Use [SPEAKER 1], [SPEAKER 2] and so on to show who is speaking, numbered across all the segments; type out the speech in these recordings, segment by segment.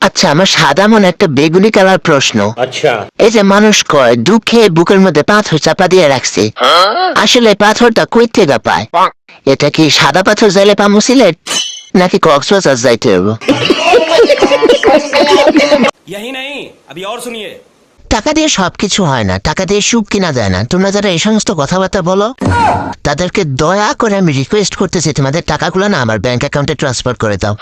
[SPEAKER 1] আচ্ছা আমার সাদা মনে একটা বেগুনি কালার প্রশ্ন
[SPEAKER 2] अच्छा
[SPEAKER 1] এই যে মানুষ কয় দুঃখে বুকের মধ্যে পাথর চাপা দিয়ে রাখছে আসলে পাথরটা কই থেকে পায় এটা কি সাদা পাথর যাইলে পামু সিলেট নাকি কক্সবাজার যাইতে হবে
[SPEAKER 3] यही नहीं अभी और सुनिए
[SPEAKER 1] টাকা দিয়ে সবকিছু হয় না টাকা দিয়ে সুখ কিনা যায় না। তোমরা যারা এই সমস্ত কথাবার্তা বলো তাদেরকে দয়া করে আমি রিকোয়েস্ট করতেছি তোমাদের টাকাগুলো না আমার ব্যাংক অ্যাকাউন্টে ট্রান্সফার করে দাও।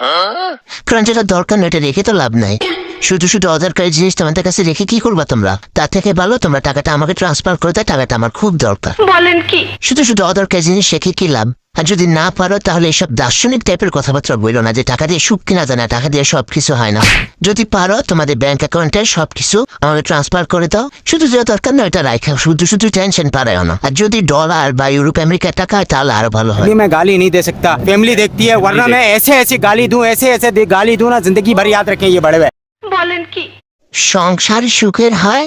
[SPEAKER 1] কারণ যেটা দরকার না এটা রেখে তো লাভ নাই। শুধু শুধু অদরকারি জিনিস তোমাদের কাছে রেখে কি করবা তোমরা? তার থেকে ভালো তোমরা টাকাটা আমাকে ট্রান্সফার করে দাও টাকাটা আমার খুব দরকার।
[SPEAKER 4] বলেন কি?
[SPEAKER 1] শুধু শুধু অদরকারি জিনিস রেখে কি লাভ? আর যদি না পারো তাহলে এসব দার্শনিক টাইপের কথাবার্তা বললো না যে টাকা দিয়ে সুখ কিনা যায় না টাকা দিয়ে সবকিছু হয় না যদি পারো তোমাদের ব্যাংক অ্যাকাউন্টে সবকিছু আমাকে ট্রান্সফার করে দাও শুধু যে দরকার না এটা রাখা শুধু শুধু টেনশন পারায় না আর যদি ডলার বা ইউরোপ আমেরিকার টাকা হয় তাহলে আরো ভালো হয়
[SPEAKER 5] अभी मैं गाली नहीं दे सकता फैमिली देखती है वरना मैं ऐसे ऐसे गाली दूं ऐसे ऐसे दे- गाली दूं ना जिंदगी भर याद रखें ये बड़े हुए
[SPEAKER 4] বলেন কি
[SPEAKER 1] সংসার সুখের হয়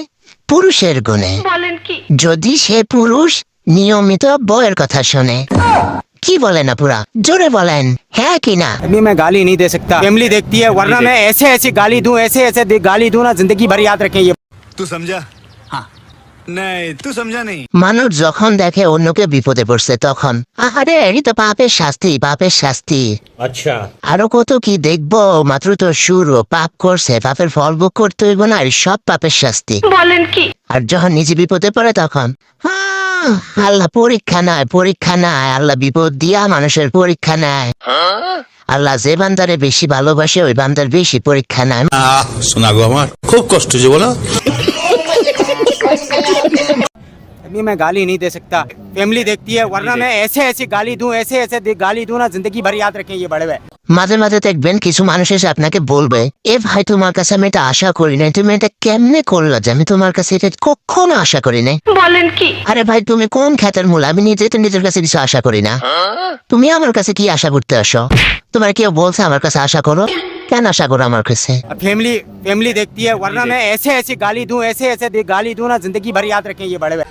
[SPEAKER 1] পুরুষের গুণে
[SPEAKER 4] বলেন কি
[SPEAKER 1] যদি সে পুরুষ নিয়মিত বউয়ের কথা শোনে কি বলেন আপুরা জোরে বলেন হ্যাঁ কি না
[SPEAKER 5] अभी मैं गाली नहीं दे सकता फैमिली देखती है वरना मैं ऐसे ऐसे गाली दूं ऐसे ऐसे दे- गाली दूं ना जिंदगी भर याद रखें ये
[SPEAKER 6] तू समझा हाँ नहीं तू समझा नहीं
[SPEAKER 1] মানুষ যখন দেখে অন্যকে বিপদে পড়ছে তখন আহারে এই তো পাপের শাস্তি পাপের শাস্তি
[SPEAKER 2] अच्छा
[SPEAKER 1] আরো কত কি দেখবো মাত্র তো শুরু পাপ করছে পাপের ফল ভোগ করতে হইব না আর সব পাপের শাস্তি
[SPEAKER 4] বলেন কি
[SPEAKER 1] আর যখন নিজে বিপদে পড়ে তখন "আহ, আল্লাহ পরীক্ষা নেয় পরীক্ষা নেয় আল্লাহ বিপদ দিয়া মানুষের পরীক্ষা নেয় আল্লাহ যে বান্দারে বেশি ভালোবাসে ওই বান্দার বেশি পরীক্ষা নেয়
[SPEAKER 7] আহ শোনা গো আমার খুব কষ্ট যে বলো
[SPEAKER 5] अभी मैं गाली नहीं दे सकता फैमिली देखती है वरना मैं ऐसे ऐसे गाली दूं ऐसे ऐसे दे- गाली दूं ना जिंदगी भर याद रखें ये बड़े हुए
[SPEAKER 1] মাঝে মাঝে দেখবেন কিছু মানুষ এসে আপনাকে বলবে এ ভাই তোমার কাছে আমি এটা আশা করি নাই তুমি এটা কেমনে করলো যে আমি তোমার কাছে এটা কখনো আশা করি নাই
[SPEAKER 4] বলেন কি
[SPEAKER 1] আরে ভাই তুমি কোন খ্যাতের মূল আমি নিজে তো নিজের কাছে কিছু আশা করি না তুমি আমার কাছে কি আশা করতে আসো তোমার কেউ বলছে আমার কাছে আশা করো কেন আশা করো আমার কাছে
[SPEAKER 5] फैमिली फैमिली देखती है वरना मैं ऐसे ऐसे गाली दूं ऐसे ऐसे दे- गाली दूं ना जिंदगी भर याद रखें ये बड़े हुए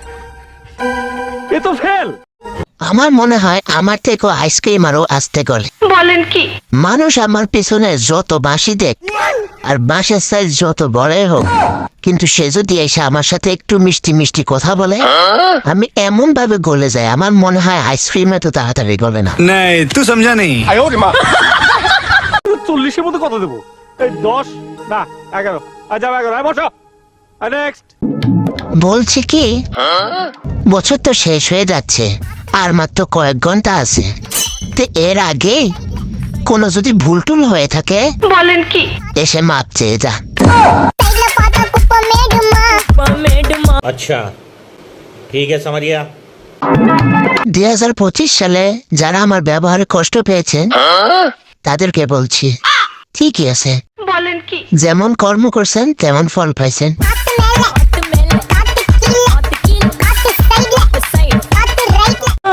[SPEAKER 1] আমার মনে হয় আমার থেকে আইসক্রিম আরও আসতে গলে।
[SPEAKER 4] বলেন কি?
[SPEAKER 1] মানুষ আমার পিছনে যত বাঁশি দেখ আর বাঁশের সাইজ যত বড় হোক কিন্তু সে যদি এসে আমার সাথে একটু মিষ্টি মিষ্টি কথা বলে আমি এমন ভাবে গলে যাই আমার মনে হয় আইসক্রিম এত তাড়াতাড়ি গলে না।
[SPEAKER 6] তুই সমঝা নেই।
[SPEAKER 8] চল্লিশের মতো কত দেবো? দশ না এগারো। আচ্ছা এগারো বসো।
[SPEAKER 1] বলছি কি বছর তো শেষ হয়ে যাচ্ছে। আর মাত্র কয়েক ঘণ্টা আছে। তো এর আগে কোনো যদি ভুল টুল হয়ে থাকে
[SPEAKER 4] বলেন কি?
[SPEAKER 1] এসে মাপ চেয়ে যা।
[SPEAKER 2] আচ্ছা ঠিক আছে সামারিয়া
[SPEAKER 1] দুই হাজার পঁচিশ সালে যারা আমার ব্যবহারে কষ্ট পেয়েছেন তাদেরকে বলছি ঠিকই আছে।
[SPEAKER 4] বলেন কি?
[SPEAKER 1] যেমন কর্ম করছেন তেমন ফল পাইছেন।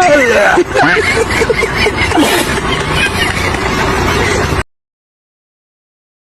[SPEAKER 1] Yeah.